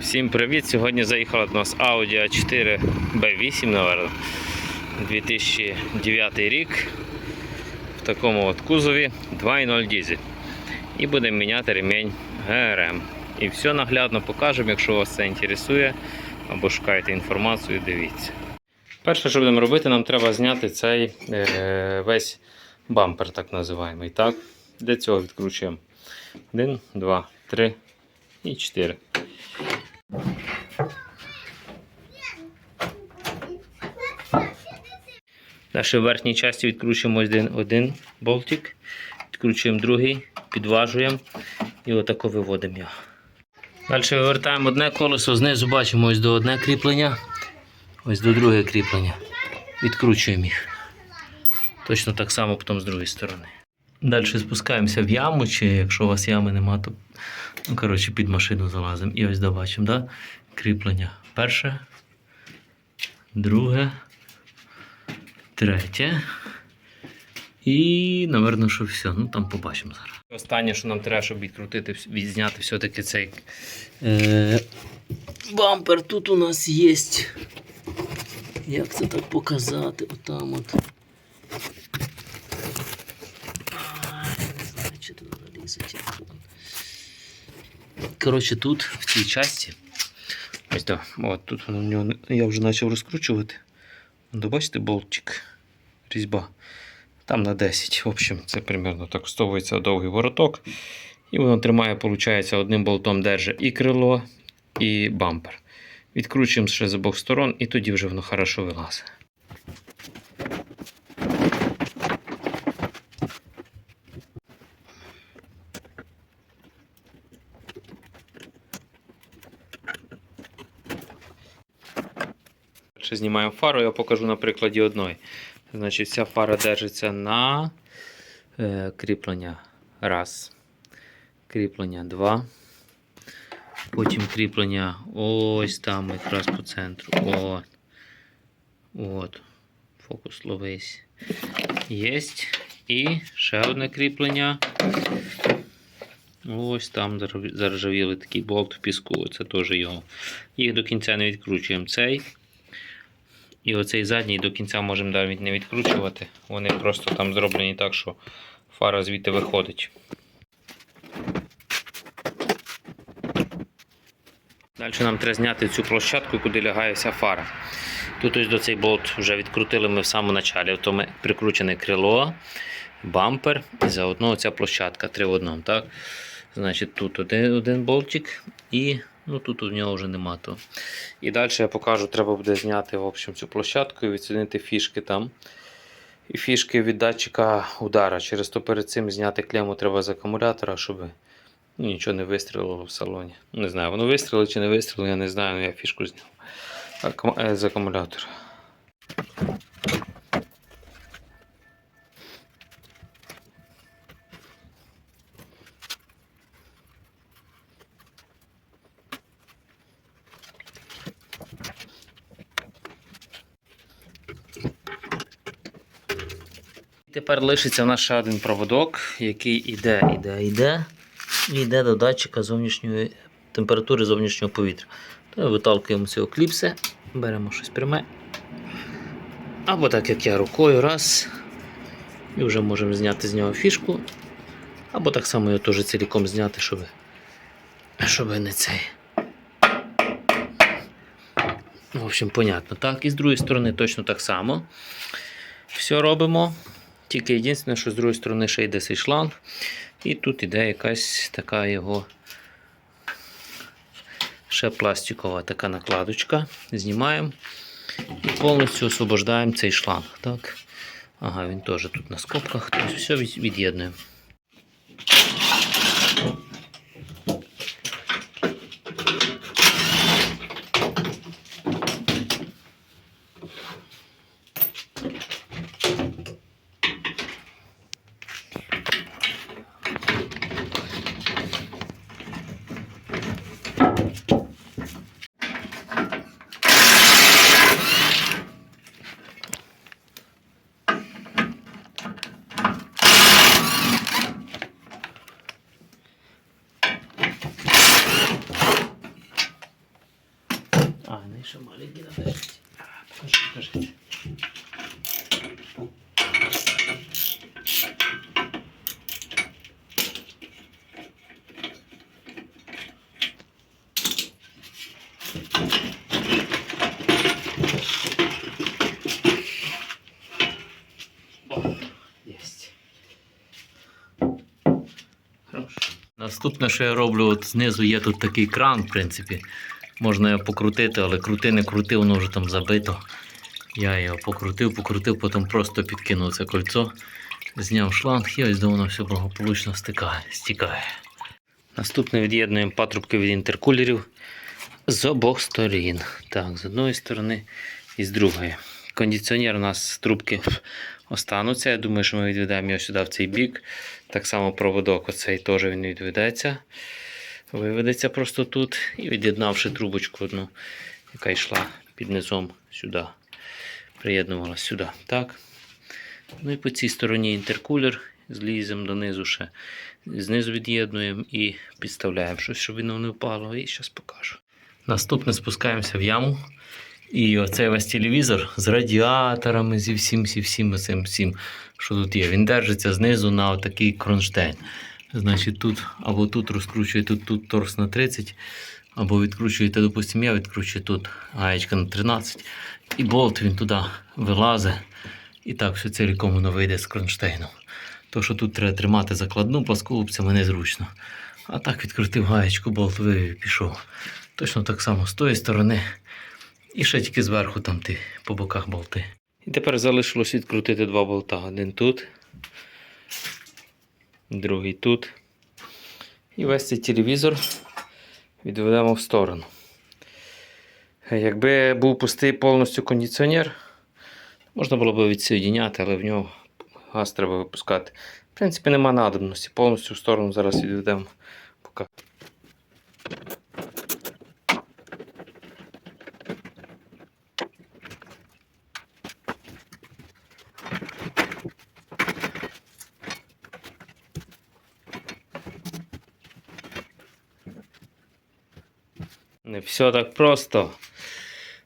Всім привіт! Сьогодні заїхала до нас Audi A4 B8, наверное, 2009 рік. В такому от кузові 2.0 дізель. І будемо міняти ремінь ГРМ. І все наглядно покажемо, якщо вас це інтересує, або шукаєте інформацію, дивіться. Перше, що будемо робити, нам треба зняти цей е, весь бампер, так називаємо. Так? Для цього відкручуємо 1, 2, 3 і 4. Далі в верхній часті відкручуємо один, один болтик, відкручуємо другий, підважуємо і отако виводимо його. Далі вивертаємо одне колесо, знизу бачимо ось до одне кріплення, ось до друге кріплення. Відкручуємо їх. Точно так само потім з другої сторони. Далі спускаємося в яму, чи якщо у вас ями нема, то ну, коротше, під машину залазимо. І ось да, бачимо, да? кріплення. Перше, друге, третє. І, напевно, що все. Ну там побачимо зараз. Останнє, що нам треба, щоб відкрутити, відзняти все-таки цей е, бампер. Тут у нас є. Як це так показати? Отам от. Коротше, тут, в цій часті, ось так, от тут воно в нього, я вже почав розкручувати. Ну, бачите, болтик, різьба. Там на 10. В общем, це примерно так встовується довгий вороток. І воно тримає, виходить, одним болтом держить і крило, і бампер. Відкручуємо ще з обох сторон, і тоді вже воно хорошо вилазить. Знімаємо фару, я покажу на прикладі одної. Значить, ця фара держиться на е, кріплення раз, кріплення два. Потім кріплення ось там якраз по центру. От. От. Фокус ловись. Єсть. І ще одне кріплення. Ось там заржаві- заржавіли такий болт в піску. Це теж його. Їх до кінця не відкручуємо. Цей. І оцей задній до кінця можемо навіть не відкручувати. Вони просто там зроблені так, що фара звідти виходить. Далі нам треба зняти цю площадку, куди лягає вся фара. Тут ось до цей болт вже відкрутили ми в самому началі. То ми прикручене крило, бампер і заодно ця площадка три в одному. Значить, тут один, один болтик і ну, тут у нього вже нема. То. І далі я покажу, треба буде зняти в общем, цю площадку і відцінити фішки там. І фішки від датчика удара. Через то перед цим зняти клему треба з акумулятора, щоб ну, нічого не вистрілило в салоні. Не знаю, воно вистрілило чи не вистрілило, я не знаю, але я фішку зняв е, з акумулятора. Тепер лишиться в нас ще один проводок, який іде, іде, іде, і йде до датчика зовнішньої температури зовнішнього повітря. То виталкуємо цього кліпси, беремо щось пряме. Або так як я рукою, раз. І вже можемо зняти з нього фішку. Або так само його теж ціліком зняти, щоб, щоб не цей. В общем, понятно. Так, і з другої сторони точно так само. Все робимо. Тільки єдине, що з другої сторони ще йде цей шланг. І тут іде якась така його ще пластикова така накладочка. Знімаємо і повністю освобождаємо цей шланг. Так? Ага, він теж тут на скобках. Тобто все від- від'єднуємо. А, не ще маленький надо жити. Покажи, покажи. Наступне, що я роблю, от знизу є тут такий кран, в принципі. Можна його покрутити, але крути не крути, воно вже там забито. Я його покрутив, покрутив, потім просто підкинув це кольцо, зняв шланг і ось до воно все благополучно стикає, стікає. Наступне від'єднуємо патрубки від інтеркулерів з обох сторін. Так, з одної сторони і з другої. Кондиціонер у нас з трубки остануться. Я думаю, що ми відведемо його сюди в цей бік. Так само проводок оцей теж він відведеться. Виведеться просто тут. І від'єднавши трубочку одну, яка йшла під низом сюди. Приєднувалася сюди. Так. Ну і по цій стороні інтеркулер. Зліземо донизу ще. Знизу від'єднуємо і підставляємо щось, щоб воно не впало. І зараз покажу. Наступне спускаємося в яму. І оцей весь телевізор з радіаторами, зі всім, зі всім, цим всім, що тут є. Він держиться знизу на такий кронштейн. Значить, тут або тут розкручуєте тут торс на 30, або відкручуєте, допустимо, я відкручую тут гаєчка на 13. І болт він туди вилазить. І так все цілком воно вийде з кронштейну. То, що тут треба тримати закладну пласколубцями незручно. А так відкрутив гаєчку, болт вивів і пішов. Точно так само з тої сторони. І ще тільки зверху там ти по боках болти. І тепер залишилось відкрутити два болта. Один тут, другий тут. І весь цей телевізор відведемо в сторону. Якби був пустий повністю кондиціонер, можна було б відсоєдіняти, але в нього газ треба випускати. В принципі, нема надобності. Повністю в сторону зараз відведемо. Поки. Не все так просто.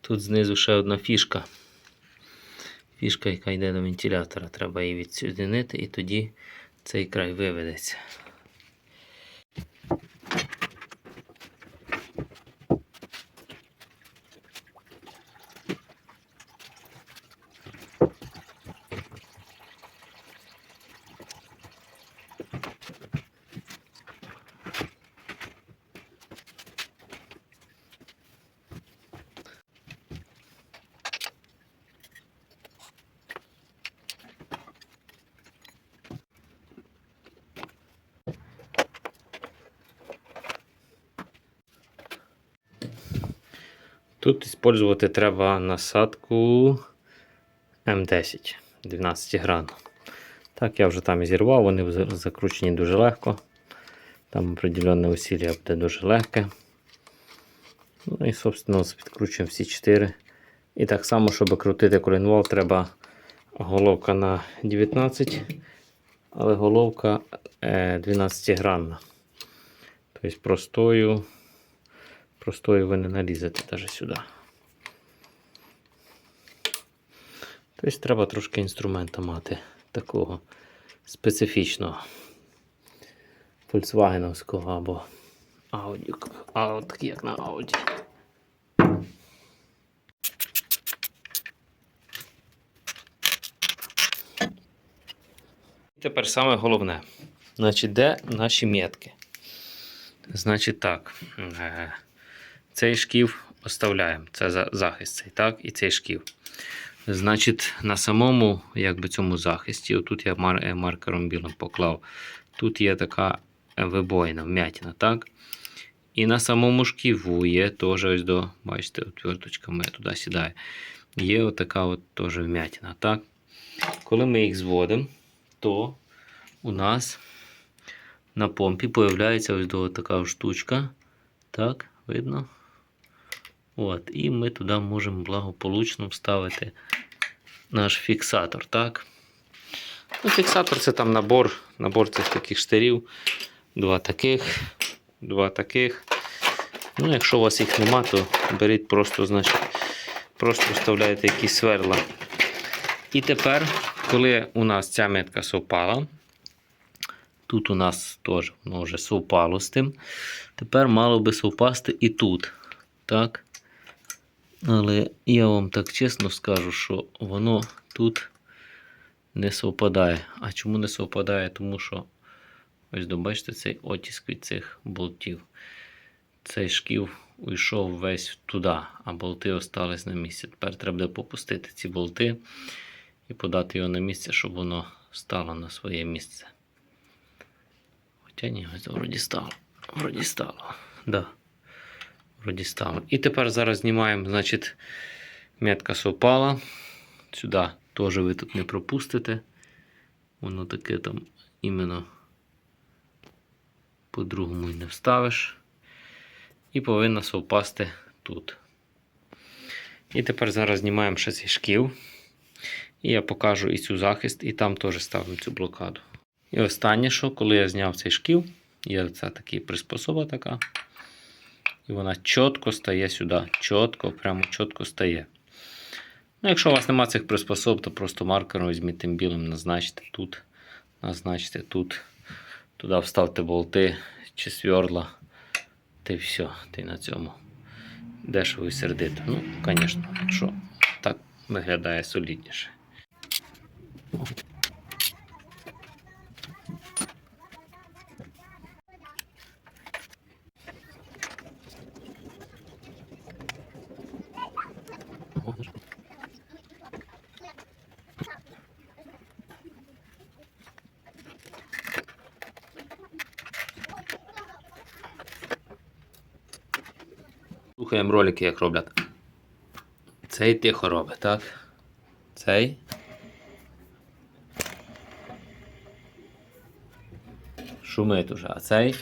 Тут знизу ще одна фішка. Фішка, яка йде до вентилятора. Треба її відсоединити і тоді цей край виведеться. Тут використовувати треба насадку М10 12 гран. Так, я вже там і зірвав, вони закручені дуже легко. Там определенне усилля буде дуже легке. Ну і, собственно, відкручуємо всі 4. І так само, щоб крутити колінвол, треба головка на 19, але головка е, 12 гранна. Тобто простою простою ви не налізете навіть сюди. Тобто треба трошки інструмента мати такого специфічного фольксвагеновського або Audi, такий як на Audi. Тепер саме головне. Значить, де наші метки? Значить так. Цей шків оставляємо. Це захист цей, так? І цей шків. Значить, на самому якби, цьому захисті, отут я е, маркером білим поклав. Тут є така вибоїна, вмятина, так? І на самому шківу є теж ось до, бачите, отверточка моя туди сідає. Є отака от теж вмятина, так? Коли ми їх зводимо, то у нас на помпі появляється ось до така штучка. Так, видно? От, і ми туди можемо благополучно вставити наш фіксатор. так? Ну, фіксатор це там набор, набор цих таких штирів. Два таких, два таких. Ну, якщо у вас їх нема, то беріть просто, значить, просто вставляєте якісь сверла. І тепер, коли у нас ця метка совпала, тут у нас теж воно вже совпало з тим. Тепер мало би совпасти і тут. Так? Але я вам так чесно скажу, що воно тут не совпадає. А чому не совпадає? Тому що ось добачите цей отіск від цих болтів. Цей шків уйшов весь туди, а болти остались на місці. Тепер треба буде попустити ці болти і подати його на місце, щоб воно стало на своє місце. Хоча ні, ось вроді стало. Вроді стало. Да. Вроді. І тепер зараз знімаємо, значить, метка совпала. Сюди теж ви тут не пропустите. Воно таке там іменно по-другому і не вставиш. І повинна совпасти тут. І тепер зараз знімаємо ще цей шків. І я покажу і цю захист, і там теж ставимо цю блокаду. І останнє, що коли я зняв цей шків, є ця така приспособа така. І вона чітко стає сюди. Чітко, прямо чітко стає. Ну, якщо у вас немає цих приспособ, то просто маркером візьміть тим білим, назначте тут, назначте тут, туди вставте болти чи сверла. Та й все, ти на цьому дешево і сердито. Ну, звісно, якщо так виглядає солідніше. Слухаємо ролики, як роблять. Цей тихо робить, так? Цей. Шумить уже, а цей.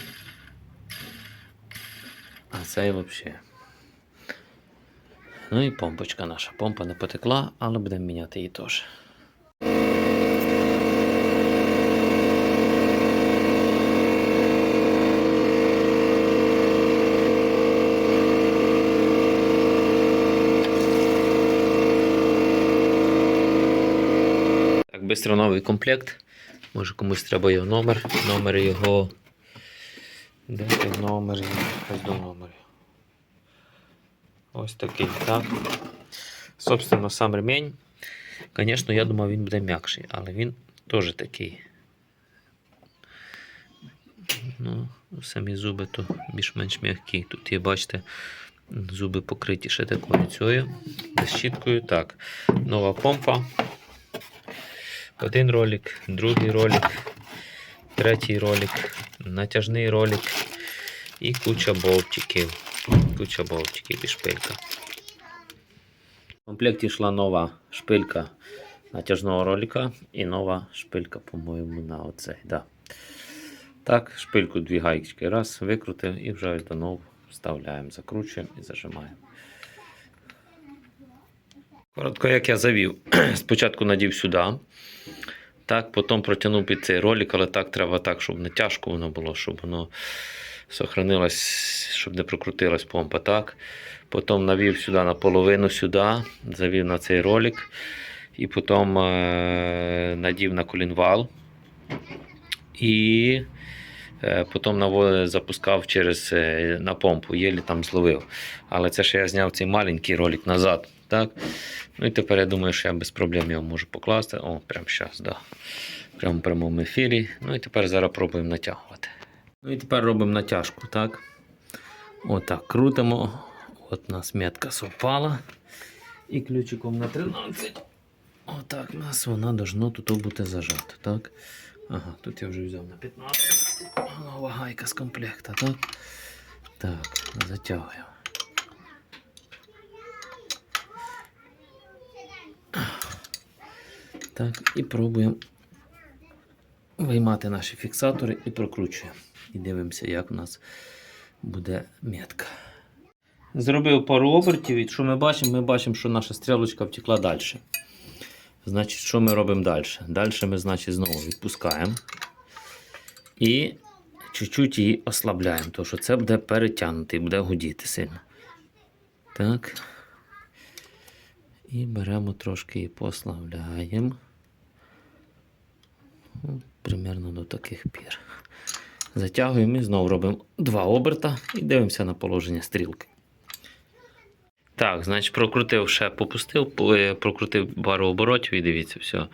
А цей взагалі. Ну і помпочка наша. Помпа не потекла, але будемо міняти її теж. Новий комплект. Може комусь треба його номер. Номер його. Де номер? Ось до номеру. Ось такий, так. Собственно, сам ремень. Звісно, я думав, він буде м'якший, але він теж такий. Ну, самі зуби то більш-менш м'які. Тут є, бачите, зуби покриті ще такою цією щіткою. Так, нова помпа. Один ролик, другий ролик, третій ролик, натяжний ролик і куча болтиків. Куча болтиків і шпилька. В комплекті йшла нова шпилька натяжного ролика і нова шпилька, по-моєму, на оцей. Да. Так, шпильку дві гайки раз, викрутив і вже до нову вставляємо, закручуємо і зажимаємо. Коротко, як я завів, спочатку надів сюди. Так, потім протягнув під цей ролик, але так треба так, щоб не тяжко воно було, щоб воно сохранилось, щоб не прокрутилась помпа. Так. Потім навів сюди наполовину сюди, завів на цей ролик. І потім е, надів на колінвал. І е, потім наво- запускав через е, на помпу, єлі там зловив. Але це ще я зняв цей маленький ролик назад. Так? Ну і тепер я думаю, що я без проблем його можу покласти. О, прямо зараз, да. Прямо в прямому ефірі. Ну і тепер зараз пробуємо натягувати. Ну і тепер робимо натяжку, так? Отак крутимо. От у нас метка совпала. І ключиком на 13. Отак у нас вона должно тут бути зажата, так? Ага, тут я вже взяв на 15. Нова гайка з комплекта, так? Так, затягуємо. Так, і пробуємо виймати наші фіксатори і прокручуємо. І дивимося, як у нас буде метка. Зробив пару обертів, і що ми бачимо? Ми бачимо, що наша стрілочка втекла далі. Значить, що ми робимо далі? Далі ми, значить, знову відпускаємо. І чуть-чуть її ослабляємо, тому що це буде перетягнути і буде гудіти сильно. Так. І беремо трошки і послабляємо. Ну, Примерно до таких пір. Затягуємо і знову робимо два оберта і дивимося на положення стрілки. Так, значить, прокрутив ще попустив, прокрутив пару оборотів і дивіться, все.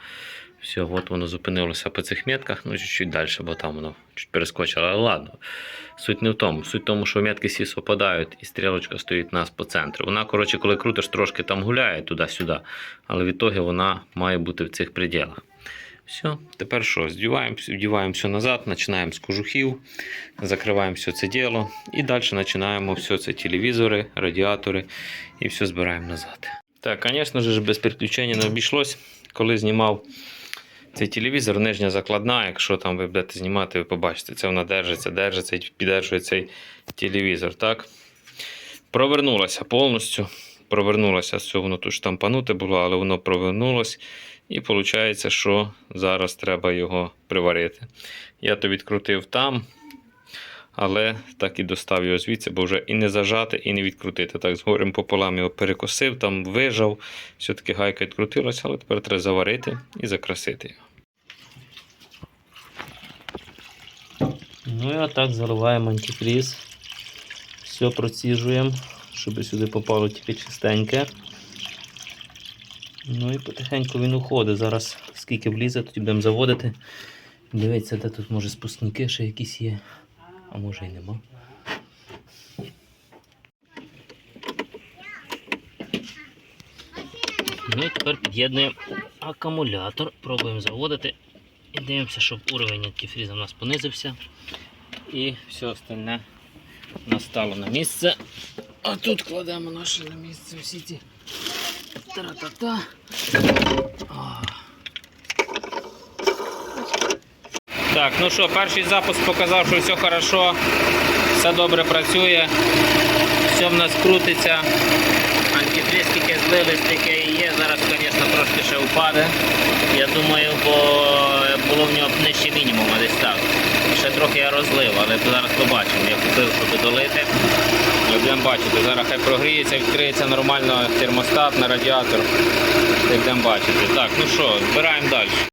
Все, от воно зупинилося по цих метках, ну чуть-чуть далі, бо там воно чуть перескочило. Але ладно. Суть не в тому. Суть в тому, що метки всі совпадають і стрілочка стоїть у нас по центру. Вона, коротше, коли крутиш, трошки там гуляє туди-сюди, але в ітогі вона має бути в цих пределах. Все, тепер що? Вдіваємо все назад, починаємо з кожухів, закриваємо все це діло і далі починаємо все це телевізори, радіатори і все збираємо назад. Так, звісно ж, без переключення не обійшлось. Коли знімав цей телевізор, нижня закладна, якщо там ви будете знімати, ви побачите, це вона держиться, держиться і піддержує цей телевізор. Так? Провернулася повністю. Провернулася з цього, воно тут штампануте було, але воно провернулось. І виходить, що зараз треба його приварити. Я то відкрутив там, але так і достав його звідси, бо вже і не зажати, і не відкрутити. Так, з горем пополам його перекосив, там вижав. Все-таки гайка відкрутилася, але тепер треба заварити і закрасити його. Ну і отак заливаємо антифріз. Все проціжуємо, щоб сюди попало тільки чистеньке. Ну і потихеньку він уходить. Зараз скільки влізе, тоді будемо заводити. Дивіться, де тут може спускники ще якісь є. А може і нема. Ну і тепер під'єднуємо акумулятор, пробуємо заводити і дивимося, щоб уровень антифріза у нас понизився. І все остальне настало на місце. А тут кладемо наше на місце всі ці Тра-та-та. А. Так, ну що, перший запуск показав, що все хорошо, все добре працює, все в нас крутиться. Антифриз тільки стільки і є. Зараз, звісно, трошки ще впаде. Я думаю, бо було в нього нижче мінімуму, десь так. Ще трохи я розлив, але зараз побачимо. Я купив, щоб долити. І будемо бачити. Зараз хай прогріється, відкриється нормально термостат на радіатор. Будемо бачити. Так, ну що, збираємо далі.